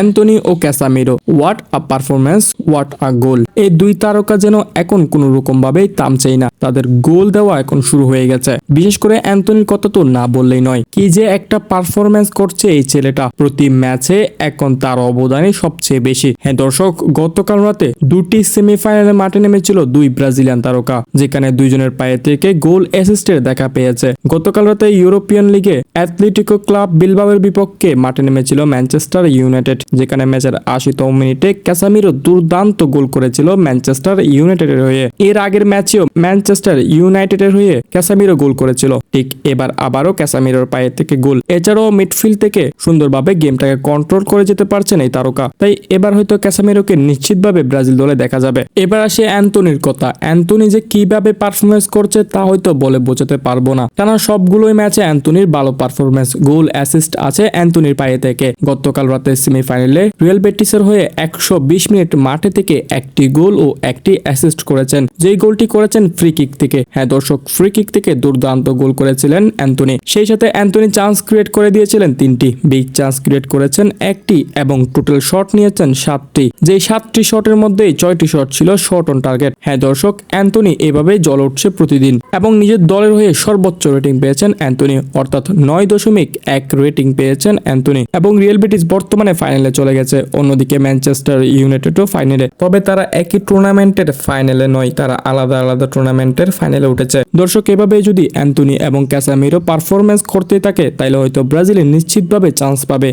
Antony O Casemiro. What a performance what a goal এই দুই তারকা যেন এখন কোনো রকম ভাবেই তামছেই না। তাদের গোল দেওয়া এখন শুরু হয়ে গেছে। বিশেষ করে অ্যান্টনির কথা তো না বললেই নয়। কি যে একটা পারফরমেন্স করছে এই ছেলেটা। প্রতি ম্যাচে এখন তার অবদানই সবচেয়ে বেশি। হ্যাঁ দর্শক, গতকাল রাতে দুটি সেমিফাইনালে মাঠে নেমেছিল দুই ব্রাজিলিয়ান তারকা, যেখানে দুইজনের পায়ে থেকে গোল অ্যাসিস্টের দেখা পেয়েছে। গতকাল রাতে ইউরোপিয়ান লিগে অ্যাথলেটিকো ক্লাব বিলবাওয়ের বিপক্ষে মাঠে নেমেছিল ম্যানচেস্টার ইউনাইটেড। যেখানে ম্যাচের আশিতম মিনিটে ক্যাসামিরো দুর্দান্ত গোল করেছিল ম্যানচেস্টার ইউনাইটেডের হয়ে। এর আগের ম্যাচেও ম্যানচেস্টার ইউনাইটেডের হয়ে ক্যাসামিরো গোল করেছিল। ঠিক এবার আবারও ক্যাসামিরোর পায়ে থেকে গোল। এছাড়াও মিডফিল্ড থেকে সুন্দরভাবে গেমটাকে কন্ট্রোল করে যেতে পারছেন এই তারকা। তাই এবার হয়তো ক্যাসামিরোকে নিশ্চিতভাবে ব্রাজিল দলে দেখা যাবে। এবার আসে অ্যান্টনির কথা। অ্যান্টনি যে কীভাবে পারফরমেন্স করছে তা হয়তো বলে বোঝাতে পারব না। কেন সবগুলোই ম্যাচে অ্যান্টনির ভালো পারফরমেন্স গোল, অ্যাসিস্ট আছে অ্যান্টনির পায়ে থেকে। গতকাল রাতে সেমিফাইনালে রিয়েল বেটিসের হয়ে একশো বিশ মিনিট মাঠে থেকে একটি গোল ও একটি অ্যাসিস্ট করেছেন। যেই গোলটি করেছেন ফ্রি কিক থেকে। হ্যাঁ দর্শক ফ্রি কিক থেকে দুর্দান্ত গোল করেছিলেন অ্যান্টনি। সেই সাথে অ্যান্টনি চান্স ক্রিয়েট করে দিয়েছিলেন তিনটি। বিগ চান্স ক্রিয়েট করেছেন একটি এবং টোটাল শট নিয়েছেন সাতটি। যেই সাতটি শটের মধ্যে ছয়টি শট ছিল শট অন টার্গেট হ্যাঁ দর্শক, অ্যান্টনি এভাবেই জল উঠছে প্রতিদিন এবং নিজের দলের হয়ে সর্বোচ্চ রেটিং পেয়েছেন অ্যান্টনি। অর্থাৎ নয় দশমিক এক রেটিং পেয়েছেন অ্যান্টনি। এবং রিয়েল বেটিস বর্তমানে ফাইনালে চলে গেছে, অন্যদিকে ম্যানচেস্টার ইউনাইটেডও ফাইনালে। তবে তারা একই টুর্নামেন্টের ফাইনালে নয়, তারা আলাদা আলাদা টুর্নামেন্টের ফাইনালে উঠেছে। দর্শক এভাবে যদি অ্যান্টনি এবং ক্যাসামিরো পারফরমেন্স করতে থাকে তাহলে হয়তো ব্রাজিলে নিশ্চিতভাবে চান্স পাবে।